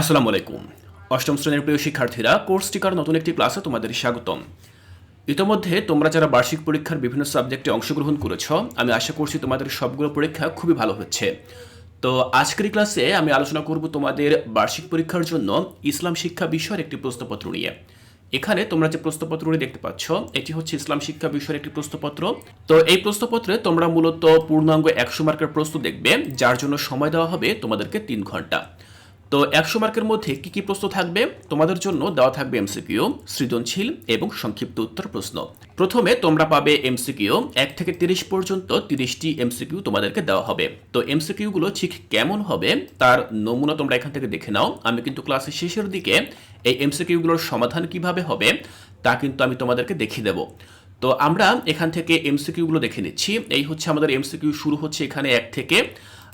আসসালামু আলাইকুম। অষ্টম শ্রেণির প্রিয় শিক্ষার্থীরা, কোর্স টিকার নতুন একটি ক্লাসে তোমাদের স্বাগতম। ইতোমধ্যে তোমরা যারা বার্ষিক পরীক্ষার বিভিন্ন সাবজেক্টে অংশগ্রহণ করেছ, আমি আশা করছি তোমাদের সবগুলো পরীক্ষা খুবই ভালো হচ্ছে। তো আজকের ক্লাসে আমি আলোচনা করব তোমাদের বার্ষিক পরীক্ষার জন্য ইসলাম শিক্ষা বিষয়ের একটি প্রশ্নপত্র নিয়ে। এখানে তোমরা যে প্রশ্নপত্রটি দেখতে পাচ্ছ, এটি হচ্ছে ইসলাম শিক্ষা বিষয়ের একটি প্রশ্নপত্র। তো এই প্রশ্নপত্রে তোমরা মূলত পূর্ণাঙ্গ একশো মার্কের প্রশ্ন দেখবে, যার জন্য সময় দেওয়া হবে তোমাদেরকে তিন ঘণ্টা। তো একশো মার্কের মধ্যে কি কি প্রশ্ন থাকবে? তোমাদের জন্য দেওয়া থাকবে এমসিকিউ, সৃজনশীল এবং সংক্ষিপ্ত উত্তর প্রশ্ন। প্রথমে তোমরা পাবে এমসিকিউ, এক থেকে তিরিশ পর্যন্ত তিরিশটি এমসিকিউ তোমাদেরকে দেওয়া হবে। তো এমসিকিউ গুলো ঠিক কেমন হবে তার নমুনা তোমরা এখান থেকে দেখে নাও। আমি কিন্তু ক্লাসের শেষের দিকে এই এমসিকিউ গুলোর সমাধান কীভাবে হবে তা কিন্তু আমি তোমাদেরকে দেখিয়ে দেবো। তো আমরা এখান থেকে এমসিকিউ গুলো দেখে নিচ্ছি। এই হচ্ছে আমাদের এমসিকিউ শুরু হচ্ছে এখানে এক থেকে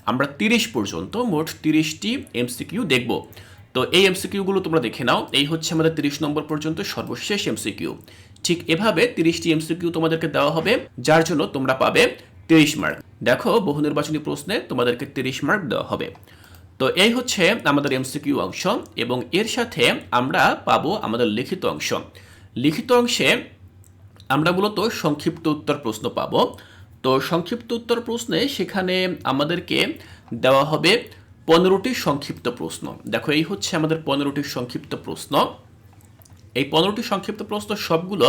আমরা তিরিশ পর্যন্ত মোট তিরিশটি এমসিকিউ দেখব। তো এই এমসিকিউগুলো তোমরা দেখে নাও। এই হচ্ছে আমাদের তিরিশ নম্বর পর্যন্ত সর্বশেষ এমসিকিউ ঠিক এভাবে তিরিশটি এমসিকিউ তোমাদেরকে দেওয়া হবে, যার জন্য তোমরা পাবে তিরিশ মার্ক। দেখো বহু নির্বাচনী প্রশ্নে তোমাদেরকে তিরিশ মার্ক দেওয়া হবে। তো এই হচ্ছে আমাদের এমসিকিউ অংশ এবং এর সাথে আমরা পাবো আমাদের লিখিত অংশ। লিখিত অংশে আমরা মূলত সংক্ষিপ্ত উত্তর প্রশ্ন পাবো। তো সংক্ষিপ্ত উত্তর প্রশ্নে সেখানে আমাদেরকে দেওয়া হবে পনেরোটি সংক্ষিপ্ত প্রশ্ন। দেখো, এই হচ্ছে আমাদের পনেরোটি সংক্ষিপ্ত প্রশ্ন। এই পনেরোটি সংক্ষিপ্ত প্রশ্ন সবগুলো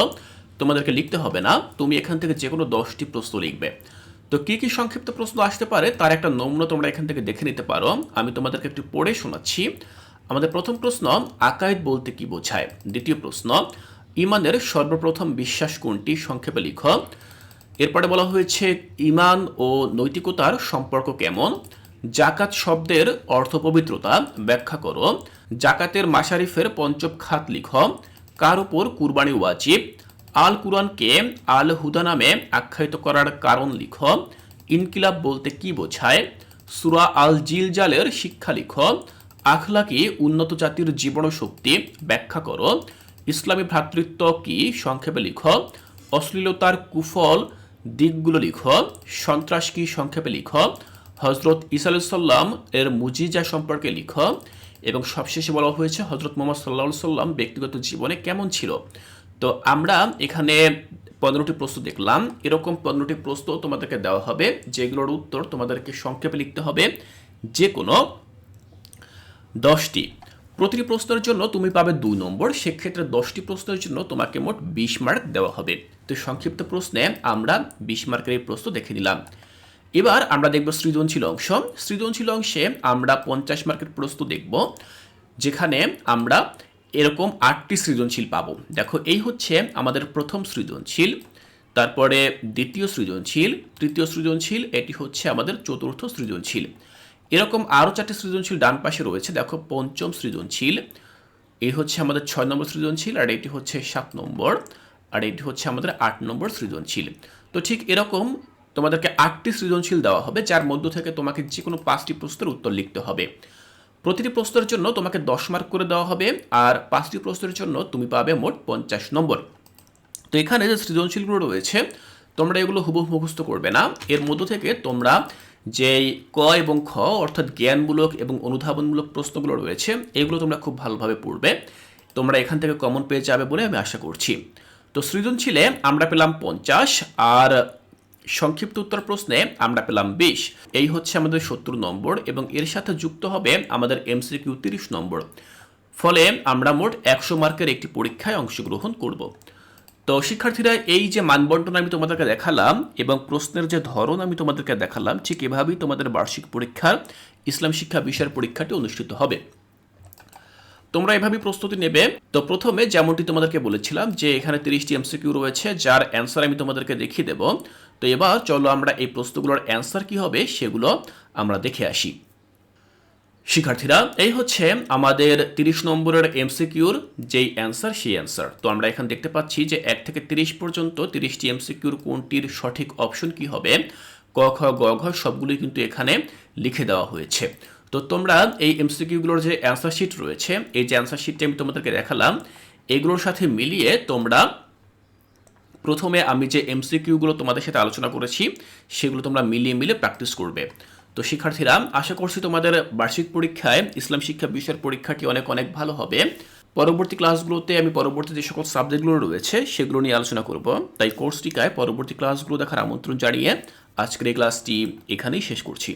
তোমাদেরকে লিখতে হবে না। তুমি এখান থেকে যে কোনো দশটি প্রশ্ন লিখবে। তো কি কি সংক্ষিপ্ত প্রশ্ন আসতে পারে তার একটা নমুনা তোমরা এখান থেকে দেখে নিতে পারো। আমি তোমাদেরকে একটু পড়ে শোনাচ্ছি। আমাদের প্রথম প্রশ্ন আকায়েদ বলতে কি বোঝায়? দ্বিতীয় প্রশ্ন, ইমানের সর্বপ্রথম বিশ্বাস কোনটি? সংক্ষেপে লিখো। এরপরে বলা হয়েছে, ইমান ও নৈতিকতার সম্পর্ক কেমন? জাকাত শব্দের অর্থপবিত্রতা ব্যাখ্যা করো। জাকাতের মাসারিফের পঞ্চম খাত লিখ। কার উপর কুরবানি ওয়াজিব? আল কুরআনকে আল হুদা নামে আখ্যায়িত করার কারণ লিখ। ইনকিলাব বলতে কি বোঝায়? সুরা আল জিলজালের শিক্ষা লিখ। আখলাকি উন্নত জাতির জীবন শক্তি ব্যাখ্যা করো। ইসলামী ভ্রাতৃত্ব কি সংক্ষেপে লিখ। অশ্লীলতার কুফল দিকগুলো লিখো। সন্ত্রাস কি সংক্ষেপে লিখো। হজরত ইসাল্লাম এর মুজিজা সম্পর্কে লিখো। এবং সবশেষে বলা হয়েছে হজরত মোহাম্মদ সাল্লা সাল্লাম ব্যক্তিগত জীবনে কেমন ছিল। তো আমরা এখানে পনেরোটি প্রশ্ন দেখলাম। এরকম পনেরোটি প্রশ্ন তোমাদেরকে দেওয়া হবে, যেগুলোর উত্তর তোমাদেরকে সংক্ষেপে লিখতে হবে। যে কোনো দশটি। প্রতিটি প্রশ্নের জন্য তুমি পাবে দুই নম্বর। সেক্ষেত্রে দশটি প্রশ্নের জন্য তোমাকে মোট বিশ মার্ক দেওয়া হবে। তো সংক্ষিপ্ত প্রশ্নে আমরা বিশ মার্কের এই প্রশ্ন দেখে নিলাম। এবার আমরা দেখব সৃজনশীল অংশ। সৃজনশীল অংশে আমরা পঞ্চাশ মার্কের প্রশ্ন দেখব, যেখানে আমরা এরকম আটটি সৃজনশীল পাবো। দেখো, এই হচ্ছে আমাদের প্রথম সৃজনশীল, তারপরে দ্বিতীয় সৃজনশীল, তৃতীয় সৃজনশীল, এটি হচ্ছে আমাদের চতুর্থ সৃজনশীল। এরকম আরও চারটি সৃজনশীল ডান পাশে রয়েছে। দেখো, পঞ্চম সৃজনশীল, এই হচ্ছে আমাদের ছয় নম্বর সৃজনশীল, আর এটি হচ্ছে সাত নম্বর। আর এটি হচ্ছে আমাদের আট নম্বর সৃজনশীল। তো ঠিক এরকম তোমাদেরকে আটটি সৃজনশীল দেওয়া হবে, যার মধ্য থেকে তোমাকে যে কোনো পাঁচটি প্রশ্নের উত্তর লিখতে হবে। প্রতিটি প্রশ্নের জন্য তোমাকে দশ মার্ক করে দেওয়া হবে আর পাঁচটি প্রশ্নের জন্য তুমি পাবে মোট পঞ্চাশ নম্বর। তো এখানে যে সৃজনশীলগুলো রয়েছে, তোমরা এগুলো হুবহু মুখস্থ করবে না। এর মধ্য থেকে তোমরা যেই ক এবং খ, অর্থাৎ জ্ঞানমূলক এবং অনুধাবনমূলক প্রশ্নগুলো রয়েছে, এগুলো তোমরা খুব ভালোভাবে পড়বে। তোমরা এখান থেকে কমন পেয়ে যাবে বলে আমি আশা করছি। তো সৃজনশীলে আমরা পেলাম পঞ্চাশ, আর সংক্ষিপ্ত উত্তর প্রশ্নে আমরা পেলাম বিশ। এই হচ্ছে আমাদের সত্তর নম্বর, এবং এর সাথে যুক্ত হবে আমাদের এমসিকিউ তিরিশ নম্বর। ফলে আমরা মোট একশো মার্কের একটি পরীক্ষায় অংশগ্রহণ করব। তো শিক্ষার্থীরা, এই যে মানবন্টন আমি তোমাদেরকে দেখালাম, এবং প্রশ্নের যে ধরন আমি তোমাদেরকে দেখালাম, ঠিক এভাবেই তোমাদের বার্ষিক পরীক্ষার ইসলাম শিক্ষা বিষয়ের পরীক্ষাটি অনুষ্ঠিত হবে। তোমরা এভাবেই প্রস্তুতি নেবে। তো প্রথমে যেমনটি তোমাদেরকে বলেছিলাম যে এখানে তিরিশটি এমসিকিউ রয়েছে, যার অ্যান্সার আমি তোমাদেরকে দেখিয়ে দেব। তো এবার চলো আমরা এই প্রশ্নগুলোর অ্যান্সার কি হবে সেগুলো আমরা দেখে আসি। শিক্ষার্থীরা, এই হচ্ছে আমাদের তিরিশ নম্বরের এমসিকিউর যেই অ্যান্সার সেই অ্যান্সার তো আমরা এখানে দেখতে পাচ্ছি যে এক থেকে তিরিশ পর্যন্ত তিরিশটি এমসিকিউর কোনটির সঠিক অপশন কি হবে, ক, খ, গ, ঘ, সবগুলোই কিন্তু এখানে লিখে দেওয়া হয়েছে। তো তোমরা এই এমসিকিউগুলোর যে অ্যান্সার শিট রয়েছে, এই যে অ্যান্সার শিটটি আমি তোমাদেরকে দেখালাম, এগুলোর সাথে মিলিয়ে তোমরা প্রথমে আমি যে এমসিকিউগুলো তোমাদের সাথে আলোচনা করেছি, সেগুলো তোমরা মিলিয়ে মিলিয়ে প্র্যাকটিস করবে। তো শিক্ষার্থীরা, আশা করছি তোমাদের বার্ষিক পরীক্ষায় ইসলাম শিক্ষা বিষয়ের পরীক্ষাটি অনেক অনেক ভালো হবে। পরবর্তী ক্লাসগুলোতে আমি পরবর্তী যে সকল সাবজেক্টগুলো রয়েছে, সেগুলো নিয়ে আলোচনা করব। তাই কোর্সটিকায় পরবর্তী ক্লাসগুলো দেখার আমন্ত্রণ জানিয়ে আজকের এই ক্লাসটি এখানেই শেষ করছি।